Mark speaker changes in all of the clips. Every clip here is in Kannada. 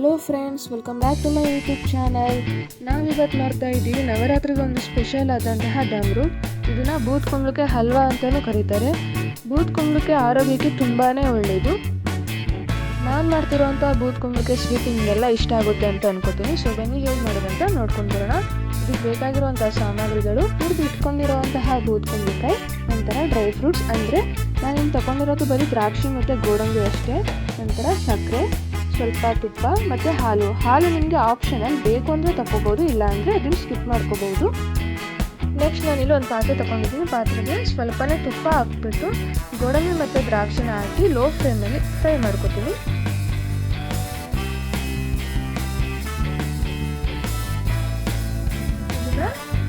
Speaker 1: Friends welcome back to my YouTube channel ನಾವಿವತ್ತು ನೋಡ್ತಾ ಇದ್ದೀವಿ ನವರಾತ್ರಿಗೆ ಒಂದು ಸ್ಪೆಷಲ್ ಆದಂತಹ ಡಮರು. ಇದನ್ನು ಬೂತ್ ಕುಂಬಳಕೆ ಹಲ್ವಾ ಅಂತಲೂ ಕರೀತಾರೆ. ಬೂತ್ ಕುಂಬಳಕೆ ಆರೋಗ್ಯಕ್ಕೆ ತುಂಬಾ ಒಳ್ಳೆಯದು ನಾನು ಮಾಡ್ತಿರೋವಂಥ ಬೂತ್ ಕುಂಬಳಕೆ ಸ್ವೀಟ್ ನಿಮಗೆಲ್ಲ ಇಷ್ಟ ಆಗುತ್ತೆ ಅಂತ ಅನ್ಕೋತೀನಿ. ಸೊ ಬನ್ನಿ ಹೇಗೆ ಮಾಡೋದಂತ ನೋಡ್ಕೊಂಡು ಬರೋಣ. ಇದಕ್ಕೆ ಬೇಕಾಗಿರುವಂಥ ಸಾಮಗ್ರಿಗಳು ಹುರಿದು ಇಟ್ಕೊಂಡಿರುವಂತಹ ಬೂತ್ ಕುಂಬಳಕಾಯಿ, ನಂತರ ಡ್ರೈ ಫ್ರೂಟ್ಸ್ ಅಂದರೆ ನಾನು ತಗೊಂಡಿರೋದು ಬರೀ ದ್ರಾಕ್ಷಿ ಮತ್ತು ಗೋಡಂಬಿ ಅಷ್ಟೇ. ನಂತರ ಸಕ್ಕರೆ ಸ್ವಲ್ಪ ತುಪ್ಪ ಮತ್ತು ಹಾಲು. ಹಾಲು ನಿಮಗೆ ಆಪ್ಷನಲ್ ಬೇಕು ಅಂದರೆ ತಗೋಬೋದು ಇಲ್ಲ ಅಂದರೆ ಅದನ್ನು ಸ್ಕಿಪ್ ಮಾಡ್ಕೋಬೋದು. ನೆಕ್ಸ್ಟ್ ನಾನಿಲ್ಲಿ ಒಂದು ಪಾತ್ರೆ ತೊಗೊಂಡಿದ್ದೀನಿ ಪಾತ್ರೆಗೆ ಸ್ವಲ್ಪನೇ ತುಪ್ಪ ಹಾಕ್ಬಿಟ್ಟು ಗೋಡಂಬಿ ಮತ್ತು ದ್ರಾಕ್ಷಿನ ಹಾಕಿ ಲೋ ಫ್ಲೇಮಲ್ಲಿ ಫ್ರೈ ಮಾಡ್ಕೊತೀನಿ.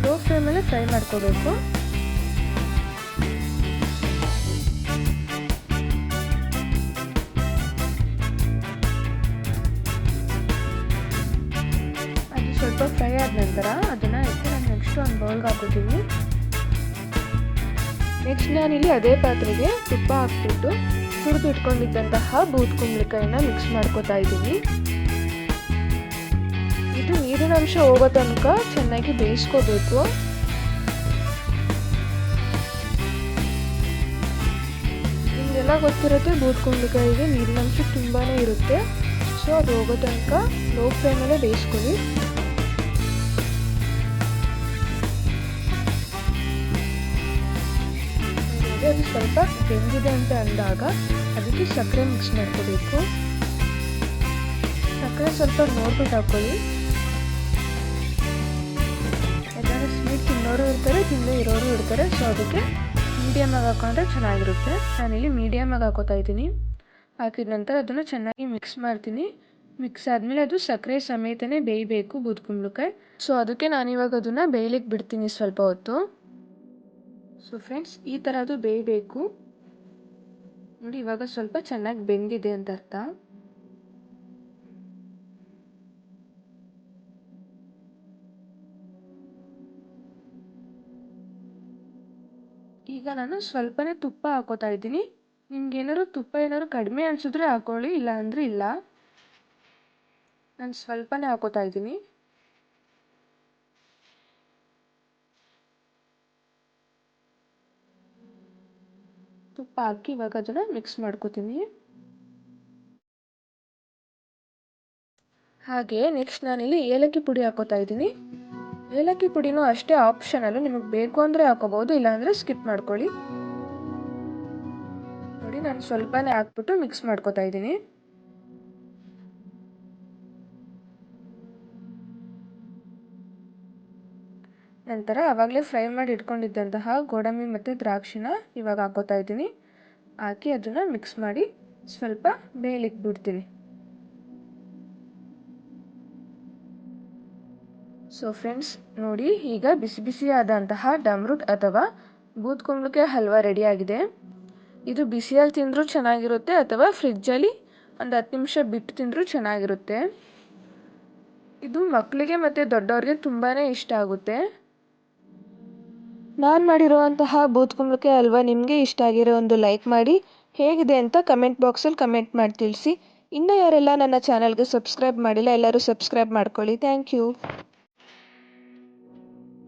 Speaker 1: ಲೋ ಫ್ಲೇಮಲ್ಲಿ ಫ್ರೈ ಮಾಡ್ಕೋಬೇಕು. ನಂತರ ಅದನ್ನು ಎತ್ತಿ ನಾನು ನೆಕ್ಸ್ಟ್ ಒಂದು ಬೌಲ್ಗೆ ಹಾಕೋತೀನಿ ನೆಕ್ಸ್ಟ್ ನಾನಿಲ್ಲಿ ಅದೇ ಪಾತ್ರೆಗೆ ತುಪ್ಪ ಹಾಕ್ಬಿಟ್ಟು ತುರಿದು ಇಟ್ಕೊಂಡಿದ್ದಂತಹ ಬೂತ್ ಕುಂಬಳಕಾಯಿನ ಮಿಕ್ಸ್ ಮಾಡ್ಕೋತಾ ಇದ್ದೀನಿ. ಇದು ನೀರಿನ ಅಂಶ ಹೋಗೋ ತನಕ ಚೆನ್ನಾಗಿ ಬೇಯಿಸ್ಕೋಬೇಕು. ನಿಮಗೆಲ್ಲ ಗೊತ್ತಿರುತ್ತೆ ಬೂತ್ ಕುಂಬಳಕಾಯಿಗೆ ನೀರಿನ ಅಂಶ ತುಂಬಾ ಇರುತ್ತೆ. ಸೊ ಅದು ಹೋಗೋ ತನಕ ಲೋ ಫ್ಲೇಮಲ್ಲೇ ಬೇಯಿಸ್ಕೊಳ್ಳಿ. ಅದು ಸ್ವಲ್ಪ ಬೆಂದಿದೆ ಅಂತ ಅಂದಾಗ ಅದಕ್ಕೆ ಸಕ್ಕರೆ ಮಿಕ್ಸ್ ಮಾಡ್ಕೋಬೇಕು. ಸಕ್ಕರೆ ಸ್ವಲ್ಪ ನೋಡ್ಬಿಟ್ಟು ಹಾಕೊಳ್ಳಿ. ಯಾಕಂದರೆ ಸ್ವೀಟ್ ತಿನ್ನೋರು ಇರ್ತಾರೆ ತಿನ್ನದೇ ಇರೋರು ಇರ್ತಾರೆ ಸೊ ಅದಕ್ಕೆ ಮೀಡಿಯಮಾಗಿ ಹಾಕೊಂಡ್ರೆ ಚೆನ್ನಾಗಿರುತ್ತೆ. ನಾನಿಲ್ಲಿ ಮೀಡಿಯಮಾಗಿ ಹಾಕೋತಾ ಇದ್ದೀನಿ. ಹಾಕಿದ ನಂತರ ಅದನ್ನು ಚೆನ್ನಾಗಿ ಮಿಕ್ಸ್ ಮಾಡ್ತೀನಿ. ಮಿಕ್ಸ್ ಆದಮೇಲೆ ಅದು ಸಕ್ಕರೆ ಸಮೇತನೇ ಬೇಯಬೇಕು ಬೂದ್ ಕುಂಬಳಕಾಯಿ. ಸೊ ಅದಕ್ಕೆ ನಾನಿವಾಗ ಅದನ್ನು ಬೇಯಲಿಕ್ಕೆ ಬಿಡ್ತೀನಿ ಸ್ವಲ್ಪ ಹೊತ್ತು. ಸೊ ಫ್ರೆಂಡ್ಸ್ ಈ ಥರದ್ದು ಬೇಯಬೇಕು. ನೋಡಿ, ಇವಾಗ ಸ್ವಲ್ಪ ಚೆನ್ನಾಗಿ ಬೆಂದಿದೆ ಅಂತ ಅರ್ಥ. ಈಗ ನಾನು ಸ್ವಲ್ಪನೇ ತುಪ್ಪ ಹಾಕೋತಾ ಇದ್ದೀನಿ. ನಿಮ್ಗೆ ಏನಾದ್ರು ತುಪ್ಪ ಏನಾದ್ರು ಕಡಿಮೆ ಅನಿಸಿದ್ರೆ ಹಾಕೊಳ್ಳಿ ಇಲ್ಲ ಅಂದರೆ ಇಲ್ಲ. ನಾನು ಸ್ವಲ್ಪನೇ ಹಾಕೋತಾ ಇದ್ದೀನಿ. ತುಪ್ಪ ಹಾಕಿ ಇವಾಗ ಅದನ್ನು ಮಿಕ್ಸ್ ಮಾಡ್ಕೋತೀನಿ. ಹಾಗೆ ನೆಕ್ಸ್ಟ್ ನಾನಿಲ್ಲಿ ಏಲಕ್ಕಿ ಪುಡಿ ಹಾಕೋತಾ ಇದ್ದೀನಿ. ಏಲಕ್ಕಿ ಪುಡಿನೂ ಅಷ್ಟೇ ಆಪ್ಷನಲ್ಲು ನಿಮಗೆ ಬೇಕು ಅಂದರೆ ಹಾಕೋಬಹುದು, ಇಲ್ಲಾಂದರೆ ಸ್ಕಿಪ್ ಮಾಡ್ಕೊಳ್ಳಿ. ನೋಡಿ, ನಾನು ಸ್ವಲ್ಪನೇ ಹಾಕ್ಬಿಟ್ಟು ಮಿಕ್ಸ್ ಮಾಡ್ಕೋತಾ ಇದ್ದೀನಿ. ನಂತರ ಆವಾಗಲೇ ಫ್ರೈ ಮಾಡಿ ಇಟ್ಕೊಂಡಿದ್ದಂತಹ ಗೋಡಂಬಿ ಮತ್ತು ದ್ರಾಕ್ಷಿನ ಇವಾಗ ಹಾಕೋತಾ ಇದ್ದೀನಿ. ಹಾಕಿ ಅದನ್ನು ಮಿಕ್ಸ್ ಮಾಡಿ ಸ್ವಲ್ಪ ಬೇಯಲಿಕ್ಕೆ ಬಿಡ್ತೀನಿ ಸೊ ಫ್ರೆಂಡ್ಸ್ ನೋಡಿ ಈಗ ಬಿಸಿ ಬಿಸಿಯಾದಂತಹ ಡಮ್ರೂಟ್ ಅಥವಾ ಬೂತ್ ಕುಂಬಳಕೆ ಹಲ್ವಾ ರೆಡಿಯಾಗಿದೆ. ಇದು ಬಿಸಿಯಲ್ಲಿ ತಿಂದರೂ ಚೆನ್ನಾಗಿರುತ್ತೆ ಅಥವಾ ಫ್ರಿಜ್ಜಲ್ಲಿ ಒಂದು ಹತ್ತು ನಿಮಿಷ ಬಿಟ್ಟು ತಿಂದರೂ ಚೆನ್ನಾಗಿರುತ್ತೆ. ಇದು ಮಕ್ಕಳಿಗೆ ಮತ್ತು ದೊಡ್ಡವ್ರಿಗೆ ತುಂಬಾ ಇಷ್ಟ ಆಗುತ್ತೆ. ನಾನು ಮಾಡಿರುವಂತಹ ಬೂತ್ ಕುಂಬಕ್ಕೆ ಅಲ್ವಾ ನಿಮಗೆ ಇಷ್ಟ ಆಗಿರೋ ಒಂದು ಲೈಕ್ ಮಾಡಿ. ಹೇಗಿದೆ ಅಂತ ಕಮೆಂಟ್ ಬಾಕ್ಸಲ್ಲಿ ಕಮೆಂಟ್ ಮಾಡಿ ತಿಳಿಸಿ. ಇನ್ನೂ ಯಾರೆಲ್ಲ ನನ್ನ ಚಾನಲ್ಗೆ ಸಬ್ಸ್ಕ್ರೈಬ್ ಮಾಡಿಲ್ಲ ಎಲ್ಲರೂ ಸಬ್ಸ್ಕ್ರೈಬ್ ಮಾಡ್ಕೊಳ್ಳಿ. Thank you